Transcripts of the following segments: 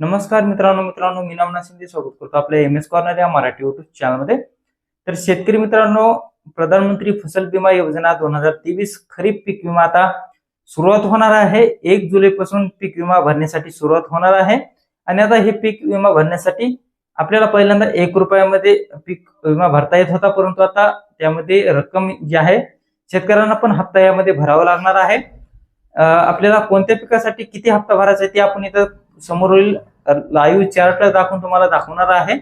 नमस्कार मित्रांनो मित्रांनो मी नामना शिंदे स्वागत करतो आपल्या एम एस कॉर्नर या मराठी युट्यूब चॅनलमध्ये तर शेतकरी मित्रांनो प्रधानमंत्री फसल विमा योजना दोन हजार तेवीस खरीप पीक विमा आता सुरुवात होणार आहे. एक जुलैपासून पीक विमा भरण्यासाठी सुरुवात होणार आहे. आणि आता हे पीक विमा भरण्यासाठी आपल्याला पहिल्यांदा एक रुपयामध्ये पीक विमा भरता येत होता परंतु आता त्यामध्ये रक्कम जी आहे शेतकऱ्यांना पण हप्ता यामध्ये भरावा लागणार आहे. आपल्याला कोणत्या पिकासाठी किती हप्ता भरायचा आहे ते आपण इथं समोरील लाईव्ह चार्ट दाखवून तुम्हाला दाखवणार आहे.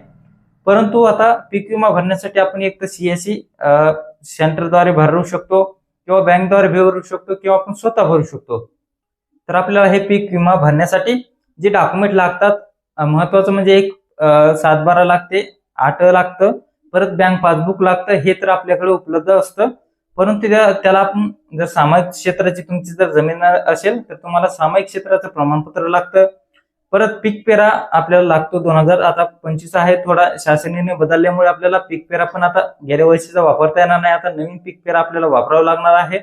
परंतु आता पीक विमा भरण्यासाठी आपण एक तर सीएससी सेंटरद्वारे भरू शकतो किंवा बँकद्वारे भरू शकतो किंवा आपण स्वतः भरू शकतो. तर आपल्याला हे पीक विमा भरण्यासाठी जे डॉक्युमेंट लागतात महत्वाचं म्हणजे एक सातबारा लागते आठ लागतं परत बँक पासबुक लागतं हे तर आपल्याकडे उपलब्ध असतं. परंतु त्या- त्याला आपण जर सामायिक क्षेत्राची तुमची जर जमीन असेल तर तुम्हाला सामायिक क्षेत्राचं प्रमाणपत्र लागतं. परत पीक पेरा आपल्याला लागतो दोन हजार आता पंचवीस आहे थोडा शासनाने बदलल्यामुळे आपल्याला पीक पेरा पण आता गेल्या वर्षीचा वापरता येणार नाही. आता नवीन पीक पेरा आपल्याला वापरावा लागणार आहे.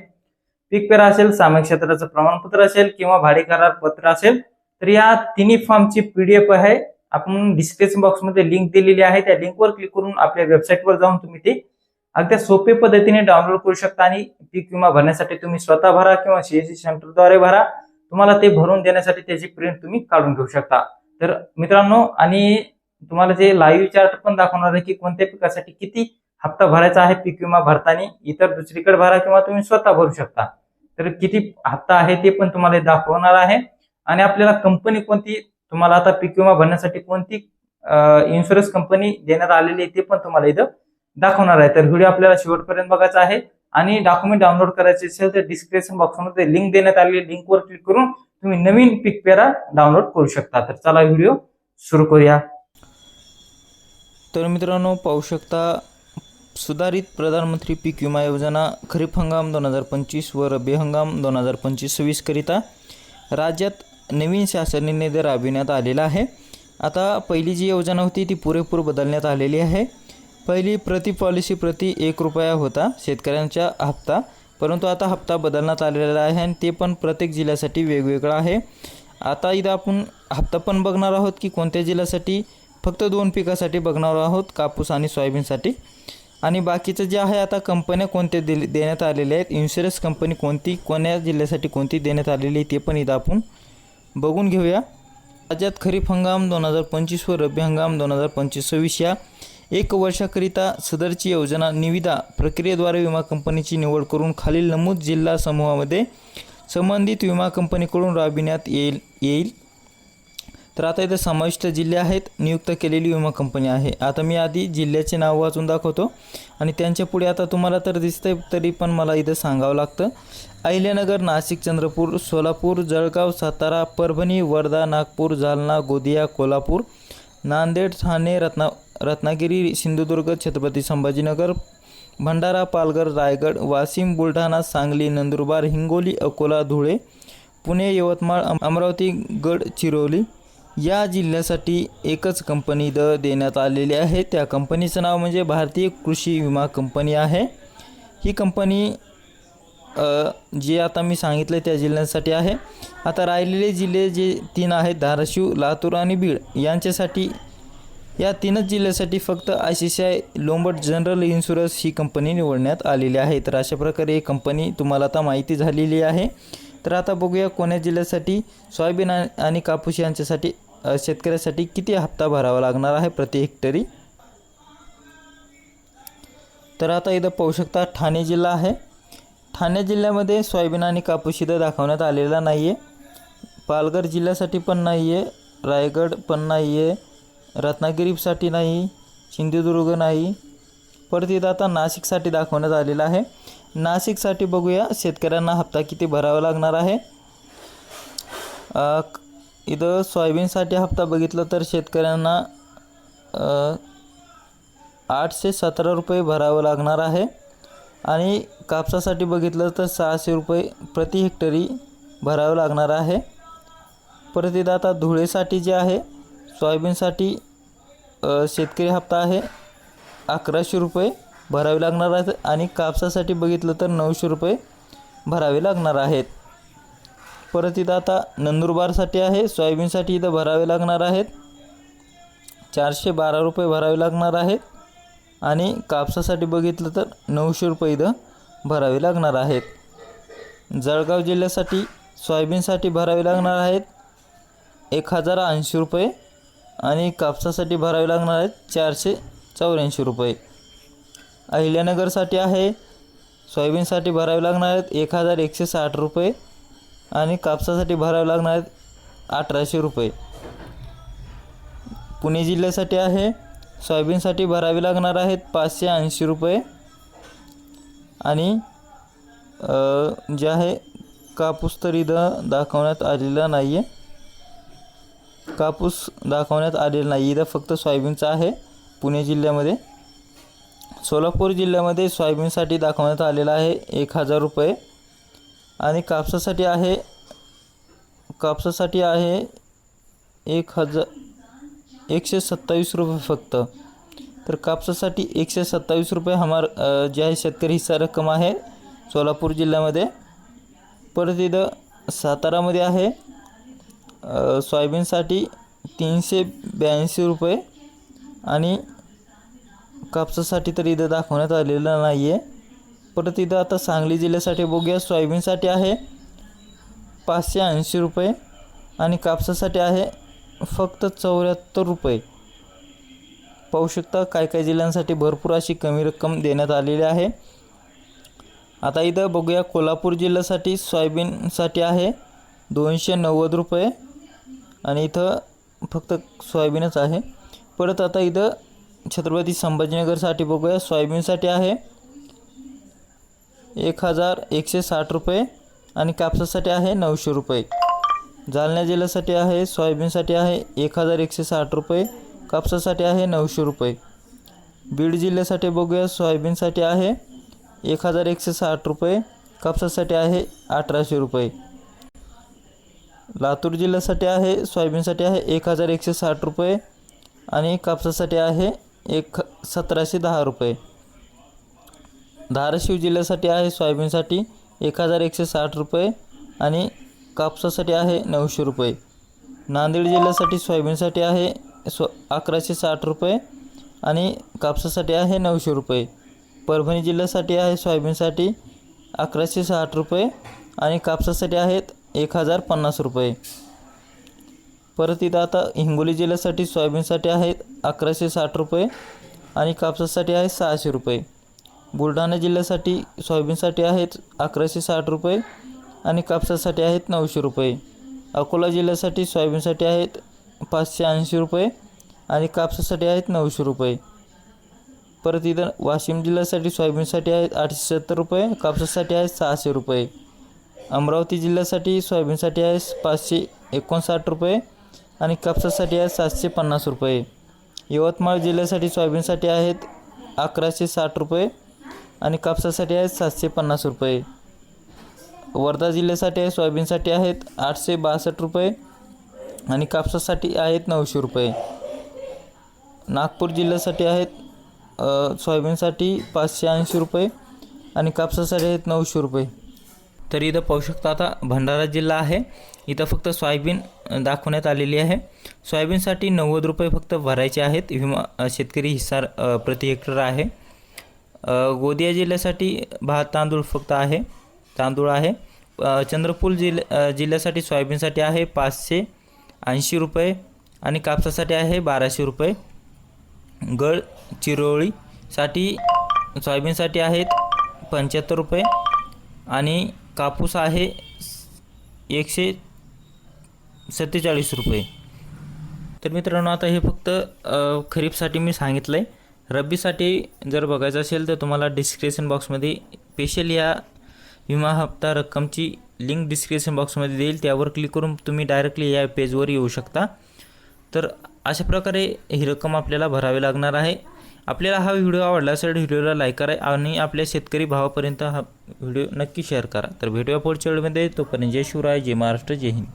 पीक पेरा असेल सामायिक क्षेत्राचं प्रमाणपत्र असेल किंवा भाडे करार पत्र असेल तर या तिन्ही फॉर्मची पीडीएफ आहे. आपण डिस्क्रिप्शन बॉक्समध्ये लिंक दिलेली आहे. त्या लिंकवर क्लिक करून आपल्या वेबसाईटवर जाऊन तुम्ही ते अगदी सोपे पद्धतीने डाउनलोड करू शकता आणि पीक विमा भरण्यासाठी तुम्ही स्वतः भरा किंवा सीएससी सेंटरद्वारे भरा. तुम्हाला ते भरून देण्यासाठी त्याची प्रिंट तुम्ही काढून घेऊ शकता. तर मित्रांनो आणि तुम्हाला जे लाईव्ह चार्ट पण दाखवणार आहे की कोणत्या पिकासाठी किती हप्ता भरायचा आहे पीक विमा भरताना इतर दुसरीकडे भरा किंवा तुम्ही स्वतः भरू शकता. तर किती हप्ता आहे ते पण तुम्हाला दाखवणार आहे. आणि आपल्याला कंपनी कोणती तुम्हाला आता पीक विमा भरण्यासाठी कोणती इन्शुरन्स कंपनी देण्यात आलेली आहे ते पण तुम्हाला इथं दाखवणार आहे. तर व्हिडिओ आपल्याला शेवटपर्यंत बघायचा आहे. आणि डॉक्युमेंट डाउनलोड करायचे असेल तर डिस्क्रिप्शन बॉक्समध्ये लिंक देण्यात आलेली लिंकवर क्लिक करून तुम्ही नवीन पीक पेरा डाउनलोड करू शकता. तर चला व्हिडिओ सुरू करूया. तर मित्रांनो पाहू शकता सुधारित प्रधानमंत्री पीक विमा योजना खरीप हंगाम दोन हजार पंचवीस व रब्बी हंगाम दोन हजार पंचवीस सव्वीसकरिता राज्यात नवीन शासन निर्णय राबविण्यात आलेला आहे. आता पहिली जी योजना होती ती पुरेपूर बदलण्यात आलेली आहे. पहिली प्रति पॉलिसी प्रति एक रुपया होता शेतकऱ्यांचा हप्ता. परंतु आता हप्ता बदलण्यात आलेला आहे आणि ते पण प्रत्येक जिल्ह्यासाठी वेगवेगळा आहे. आता इथं आपण हप्ता पण बघणार आहोत की कोणत्या जिल्ह्यासाठी? फक्त दोन पिकासाठी बघणार आहोत कापूस आणि सोयाबीनसाठी. आणि बाकीचं जे आहे आता कंपन्या कोणत्या दिले देण्यात आलेल्या आहेत? इन्शुरन्स कंपनी कोणती कोण्या जिल्ह्यासाठी कोणती देण्यात आलेली आहे ते पण इथं आपण बघून घेऊया. राज्यात खरीप हंगाम दोन हजार पंचवीस व रब्बी हंगाम दोन हजार पंचवीस सव्वीस या एक वर्षाकरिता सदरची योजना निविदा प्रक्रियेद्वारे विमा कंपनीची निवड करून खालील नमूद जिल्हा समूहामध्ये संबंधित विमा कंपनीकडून राबविण्यात येईल येईल. तर आता इथं समाविष्ट जिल्हे आहेत नियुक्त केलेली विमा कंपनी आहे. आता मी आधी जिल्ह्याचे नाव वाचून दाखवतो आणि त्यांच्या पुढे आता तुम्हाला तर दिसतंय तरी पण मला इथं सांगावं लागतं. अहिल्यानगर नाशिक चंद्रपूर सोलापूर जळगाव सातारा परभणी वर्धा नागपूर जालना गोदिया कोल्हापूर नांदेड ठाणे रत्ना रत्नागिरी सिंधुदुर्ग छत्रपती संभाजीनगर भंडारा पालघर रायगड वाशिम बुलढाणा सांगली नंदुरबार हिंगोली अकोला धुळे पुणे यवतमाळ अमरावती गडचिरोली या जिल्ह्यासाठी एकच कंपनी द देण्यात आलेली आहे. त्या कंपनीचं नाव म्हणजे भारतीय कृषी विमा कंपनी आहे. ही कंपनी जे आता मी सांगितलं त्या जिल्ह्यांसाठी आहे. आता राहिलेले जिल्हे जे तीन आहेत धाराशिव लातूर आणि बीड यांच्यासाठी या तीनच जिल्ह्यासाठी फक्त I C C I Lombard general insurance he company निवडण्यात आलेली आहे. तर अशा प्रकारे ही कंपनी तुम्हाला आता माहिती झालेली आहे. तर आता बघूया कोण्या जिल्ह्यासाठी सोयाबीन आणि कापूस यांच्यासाठी शेतकऱ्यासाठी किती हप्ता भरावा लागणार आहे प्रति हेक्टरी? तर आता इथं पाहू शकता ठाणे जिल्हा आहे. ठाणे जिल्ह्यामध्ये सोयाबीन आणि कापूस इथं दाखवण्यात आलेला नाही आहे पालघर जिल्ह्यासाठी पण नाही आहे रायगड पण नाही आहे रत्नागिरीसाठी नाही सिंधुदुर्ग नाही. परतीत आता नाशिकसाठी दाखवण्यात आलेलं आहे. नाशिकसाठी बघूया शेतकऱ्यांना हप्ता किती भरावा लागणार आहे. इथं सोयाबीनसाठी हप्ता बघितलं तर शेतकऱ्यांना आठशे सतरा रुपये भरावं लागणार आहे. आणि कापसासाठी बघितलं तर सहाशे रुपये प्रति हेक्टरी भरावं लागणार आहे. परतीत आता धुळेसाठी जे आहे सोयाबीनसाठी शेतकरी हप्ता आहे. अकराशे रुपये भरावे लागणार आहेत आणि कापसासाठी बघितलं तर नऊशे रुपये भरावे लागणार आहेत. परत इथं आता नंदुरबारसाठी आहे. सोयाबीनसाठी इथं भरावे लागणार आहेत. चारशे बारा रुपये भरावे लागणार आहेत. आणि कापसासाठी बघितलं तर नऊशे रुपये इथं भरावे लागणार आहेत. जळगाव जिल्ह्यासाठी सोयाबीनसाठी भरावे लागणार आहेत. एक हजार ऐंशी रुपये आणि कापसासाठी भरावे लागणार आहेत चारशे चौऱ्याऐंशी रुपये. अहिल्यानगरसाठी आहे सोयाबीनसाठी भरावे लागणार आहेत एक हजार एकशे साठ रुपये आणि कापसासाठी भरावे लागणार आहेत अठराशे रुपये. पुणे जिल्ह्यासाठी आहे सोयाबीनसाठी भरावे लागणार आहेत पाचशे ऐंशी रुपये आणि जे आहे कापूस तर इथं दाखवण्यात आलेला नाही आहे कापूस दाखवण्यात आलेला नाही. इथं फक्त सोयाबीनचा आहे. पुणे जिल्ह्यामध्ये. सोलापूर जिल्ह्यामध्ये सोयाबीनसाठी दाखवण्यात आलेला आहे एक हजार रुपये. आणि कापसासाठी आहे कापसासाठी आहे एक हजार एकशे सत्तावीस रुपये फक्त. तर कापसासाठी एकशे सत्तावीस रुपये हमार जे आहे शेतकरी हिस्सा रक्कम आहे सोलापूर जिल्ह्यामध्ये. परत इथं सातारामध्ये आहे. सोयाबीनसाठी तीनशे ब्याऐंशी रुपये आणि कापसासाठी तर इथं दाखवण्यात आलेलं नाही आहे परत इथं आता सांगली जिल्ह्यासाठी बघूया. सोयाबीनसाठी आहे पाचशे ऐंशी रुपये आणि कापसासाठी आहे फक्त चौऱ्याहत्तर रुपये. पाहू शकता काय काय जिल्ह्यांसाठी भरपूर अशी कमी रक्कम देण्यात आलेली आहे. आता इथं बघूया कोल्हापूर जिल्ह्यासाठी सोयाबीनसाठी आहे दोनशे नव्वद रुपये. आणि इथं फक्त सोयाबीनच आहे. परत आता इथं छत्रपती संभाजीनगरसाठी बघूया. सोयाबीनसाठी आहे एक हजार एकशे साठ रुपये आणि कापसासाठी आहे नऊशे रुपये. जालना जिल्ह्यासाठी आहे सोयाबीनसाठी आहे एक हजार एकशे साठ रुपये कापसासाठी आहे नऊशे रुपये. बीड जिल्ह्यासाठी बघूया. सोयाबीनसाठी आहे एक हजार एकशे साठ रुपये कापसासाठी आहे अठराशे रुपये. लातूर जिल्ह्यासाठी आहे सोयाबीनसाठी आहे एक हजार एकशे साठ रुपये आणि कापसासाठी आहे एक सतराशे दहा रुपये. धाराशिव जिल्ह्यासाठी आहे सोयाबीनसाठी एक हजार एकशे साठ रुपये आणि कापसासाठी आहे नऊशे रुपये. नांदेड जिल्ह्यासाठी सोयाबीनसाठी आहे स्व अकराशे साठ रुपये आणि कापसासाठी आहे नऊशे रुपये. परभणी जिल्ह्यासाठी आहे सोयाबीनसाठी अकराशे साठ रुपये आणि कापसासाठी आहेत एक हजार पन्नास रुपये. परत इथं आता हिंगोली जिल्ह्यासाठी सोयाबीनसाठी आहेत अकराशे साठ रुपये आणि कापसासाठी आहे सहाशे रुपये. बुलढाणा जिल्ह्यासाठी सोयाबीनसाठी आहेत अकराशे साठ रुपये आणि कापसासाठी आहेत नऊशे रुपये. अकोला जिल्ह्यासाठी सोयाबीनसाठी आहेत पाचशे ऐंशी रुपये आणि कापसासाठी आहेत नऊशे रुपये. परत इथं वाशिम जिल्ह्यासाठी सोयाबीनसाठी आहेत आठशे सत्तर रुपये कापसासाठी आहेत सहाशे रुपये. अमरावती जिल्ह्यासाठी सोयाबीनसाठी आहे पाचशे एकोणसाठ रुपये आणि कापसासाठी आहे सातशे पन्नास रुपये. यवतमाळ जिल्ह्यासाठी सोयाबीनसाठी आहेत अकराशे साठ रुपये आणि कापसासाठी आहेत सातशे पन्नास रुपये. वर्धा जिल्ह्यासाठी आहे सोयाबीनसाठी आहेत आठशे बासष्ट रुपये आणि कापसासाठी आहेत नऊशे रुपये. नागपूर जिल्ह्यासाठी आहेत सोयाबीनसाठी पाचशे ऐंशी रुपये आणि कापसासाठी आहेत नऊशे रुपये. तर इथं पाहू शकता आता भंडारा जिल्हा आहे. इथं फक्त सोयाबीन दाखवण्यात आलेली आहे. सोयाबीनसाठी नव्वद रुपये फक्त भरायचे आहेत. विमा शेतकरी हिस्सा प्रति हेक्टर आहे. गोदिया गोंदिया जिल्ह्यासाठी भात तांदूळ फक्त आहे. तांदूळ आहे. चंद्रपूर जिल्ह्या जिल्ह्यासाठी सोयाबीनसाठी आहे पाचशे ऐंशी रुपये आणि कापसासाठी आहे बाराशे रुपये. गड चिरोळीसाठी सोयाबीनसाठी आहेत पंच्याहत्तर रुपये आणि कापूस आहे एकशे सत्तेचाळीस रुपये. तर मित्रांनो आता हे फक्त खरीपसाठी मी सांगितलं आहे रब्बीसाठी जर बघायचं असेल तर तुम्हाला डिस्क्रिप्शन बॉक्समध्ये स्पेशल या विमा हप्ता रक्कमची लिंक डिस्क्रिप्शन बॉक्समध्ये देईल. त्यावर क्लिक करून तुम्ही डायरेक्टली या पेजवर येऊ शकता. तर अशा प्रकारे ही रक्कम आपल्याला भरावी लागणार आहे. आपल्याला हा व्हिडिओ आवडला असेल व्हिडिओला लाईक करा आणि आपल्या शेतकरी भावापर्यंत हा व्हिडिओ नक्की शेअर करा. तर भेटूया पुढच्या वेळेमध्ये तोपर्यंत जय शिवराय जय महाराष्ट्र जय हिंद.